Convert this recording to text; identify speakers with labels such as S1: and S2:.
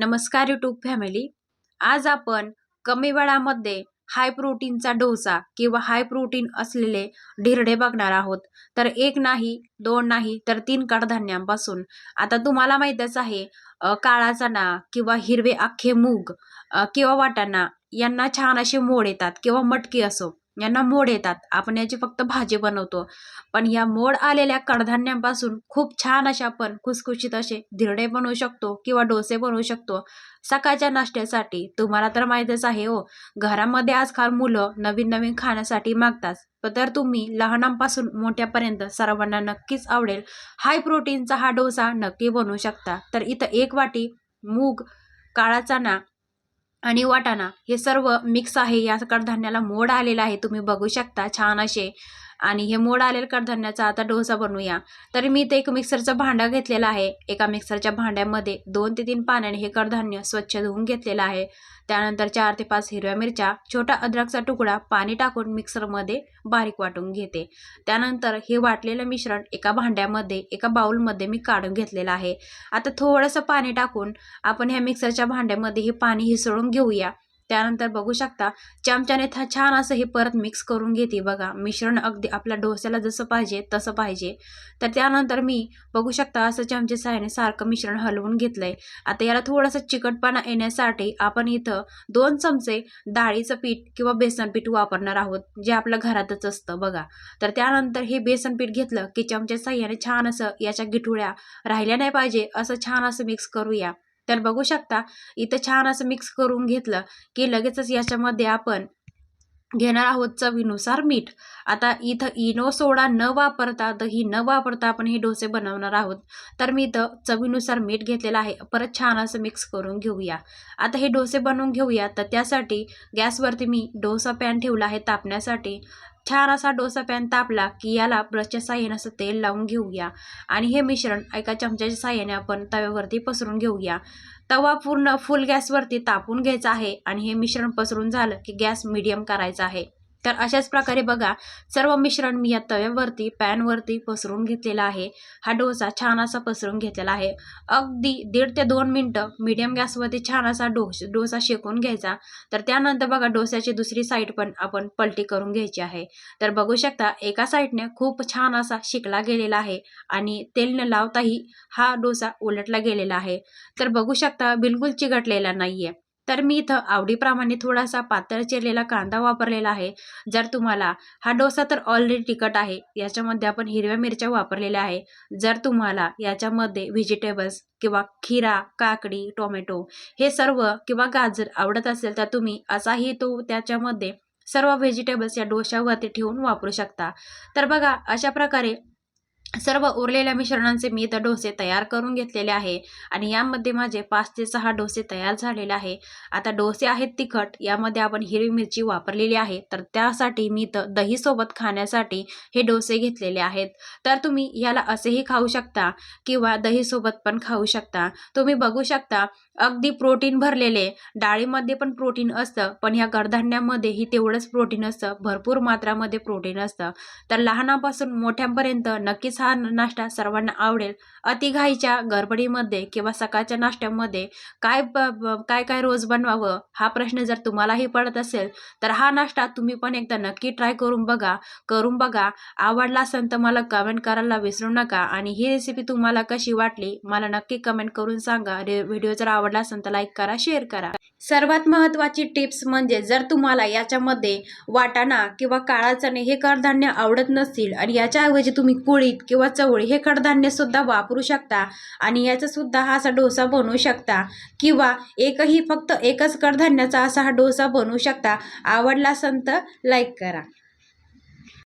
S1: नमस्कार YouTube family आज आपण कमी वेळामध्ये हाय प्रोटीनचा डोसा किंवा हाय प्रोटीन असलेले ढिरडे बघणार आहोत. तर एक नाही दोन नाही तर तीन कडधान्यांपासून. आता तुम्हाला माहीतच आहे काळा चणा किंवा हिरवे अख्खे मूग किंवा वाटाणा यांना छान असे मोड येतात किंवा मटकी असो. यांना मोड येतात. आपण याची फक्त भाजी बनवतो. पण या मोड आलेल्या कडधान्यांपासून खूप छान असे आपण खुसखुशीत असे धिरडे बनवू शकतो किंवा डोसे बनवू शकतो. सकाळच्या नाश्त्यासाठी तुम्हाला तर माहीतच आहे हो घरामध्ये आजकाल मुलं नवीन नवीन खाण्यासाठी मागतात. तर तुम्ही लहानांपासून मोठ्यापर्यंत सर्वांना नक्कीच आवडेल. हाय प्रोटीनचा हा डोसा नक्की बनवू शकता. तर इथं एक वाटी मूग काळा चणा आणि वाटाणा हे सर्व मिक्स आहे. या कडधान्याला मोड आलेला आहे. तुम्ही बघू शकता छान असे आणि हे मोड आलेलं कडधान्याचा आता डोसा बनवूया. तर मी इथे एक मिक्सरचं भांडा घेतलेलं आहे. एका मिक्सरच्या भांड्यामध्ये दोन ते तीन पाण्याने हे कडधान्य स्वच्छ धुवून घेतलेलं आहे. त्यानंतर चार ते पाच हिरव्या मिरच्या छोटा अद्रकचा तुकडा पाणी टाकून मिक्सरमध्ये बारीक वाटून घेते. त्यानंतर हे वाटलेलं मिश्रण एका भांड्यामध्ये एका बाउलमध्ये मी काढून घेतलेलं आहे. आता थोडंसं पाणी टाकून आपण ह्या मिक्सरच्या भांड्यामध्ये हे पाणी हिसळून घेऊया. त्यानंतर बघू शकता चमच्याने था छान असं हे परत मिक्स करून घेते बघा. मिश्रण अगदी आपल्या डोस्याला जसं पाहिजे तसं पाहिजे. तर त्यानंतर मी बघू शकता असं चमचे साहाय्याने सारखं मिश्रण हलवून घेतलंय. आता याला थोडंसं चिकटपणा येण्यासाठी आपण इथं दोन चमचे डाळीचं पीठ किंवा बेसन पीठ वापरणार आहोत जे आपलं घरातच असतं बघा. तर त्यानंतर हे बेसन पीठ घेतलं की चमच्या साह्याने छान असं याच्या गिठुळ्या राहिल्या नाही पाहिजे असं छान असं मिक्स करूया. तर बघू शकता इथं छान असं मिक्स करून घेतलं की लगेचच याच्यामध्ये आपण घेणार आहोत चवीनुसार मीठ. आता इथं इनो सोडा न वापरता दही न वापरता आपण हे डोसे बनवणार आहोत. तर मी इथं चवीनुसार मीठ घेतलेलं आहे. परत छान असं मिक्स करून घेऊया. आता हे डोसे बनवून घेऊया. तर त्यासाठी गॅसवरती मी डोसा पॅन ठेवला आहे तापण्यासाठी. छान असा डोसा पॅन तापला की याला ब्रशच्या साह्याने असं तेल लावून घेऊया. आणि हे मिश्रण एका चमच्याच्या साह्याने आपण तव्यावरती पसरून घेऊया. तवा पूर्ण फुल गॅसवरती तापून घ्यायचा आहे आणि हे मिश्रण पसरून झालं की गॅस मिडियम करायचा आहे. तर अशाच प्रकारे बघा सर्व मिश्रण मी या तव्यावरती पॅनवरती पसरून घेतलेला आहे. हा डोसा छान असा पसरून घेतलेला आहे. अगदी दीड ते दोन मिनटं मीडियम गॅसवरती छान असा डोस डोसा शेकून घ्यायचा. तर त्यानंतर बघा डोस्याची दुसरी साईड पण आपण पलटी करून घ्यायची आहे. तर बघू शकता एका साईडने खूप छान असा शिकला गेलेला आहे आणि तेल न लावताही हा डोसा उलटला गेलेला आहे. तर बघू शकता बिलकुल चिकटलेला आहे तर मी इथं आवडीप्रमाणे थोडासा पातळ चिरलेला कांदा वापरलेला आहे. जर तुम्हाला हा डोसा तर ऑलरेडी तिखट आहे याच्यामध्ये आपण हिरव्या मिरच्या वापरलेल्या आहे. जर तुम्हाला याच्यामध्ये व्हेजिटेबल्स किंवा खिरा काकडी टोमॅटो हे सर्व किंवा गाजर आवडत असेल तर तुम्ही असाही तो त्याच्यामध्ये सर्व व्हेजिटेबल्स या डोशावरती ठेवून वापरू शकता. तर बघा अशा प्रकारे सर्व उरलेल्या मिश्रणांचे मी इथं डोसे तयार करून घेतलेले आहे. आणि यामध्ये माझे पाच ते सहा डोसे तयार झालेले आहे. आता डोसे आहेत तिखट यामध्ये आपण हिरवी मिरची वापरलेली आहे. तर त्यासाठी मी इथं दहीसोबत खाण्यासाठी हे डोसे घेतलेले आहेत. तर तुम्ही याला असेही खाऊ शकता किंवा दहीसोबत पण खाऊ शकता. तुम्ही बघू शकता अगदी प्रोटीन भरलेले डाळीमध्ये पण प्रोटीन असतं पण ह्या कडधान्यामध्येही तेवढंच प्रोटीन असतं भरपूर मात्रामध्ये प्रोटीन असतं. तर लहानापासून मोठ्यांपर्यंत नक्कीच हा नाश्ता सर्वांना आवडेल. अतिघाईच्या गडबडीमध्ये किंवा सकाळच्या नाश्त्यामध्ये काय काय काय रोज बनवावं? हा प्रश्न जर तुम्हालाही पडत असेल तर हा नाश्ता तुम्ही पण एकदा नक्की ट्राय करून बघा. करून बघा. आवडला असेल तर मला कमेंट करायला विसरू नका. आणि ही रेसिपी तुम्हाला कशी वाटली मला नक्की कमेंट करून सांगा. रे व्हिडिओ जर आवडला असेल तर लाईक करा शेअर करा. सर्वात महत्त्वाची टिप्स म्हणजे जर तुम्हाला याच्यामध्ये वाटाणा किंवा काळा चणे हे कडधान्य आवडत नसतील आणि याच्याऐवजी तुम्ही कुळीत किंवा चवळी हे कडधान्यसुद्धा वापरू शकता आणि याचासुद्धा हा असा डोसा बनवू शकता किंवा एकही फक्त एकच कडधान्याचा असा हा डोसा बनवू शकता. आवडला असेल तर लाईक करा.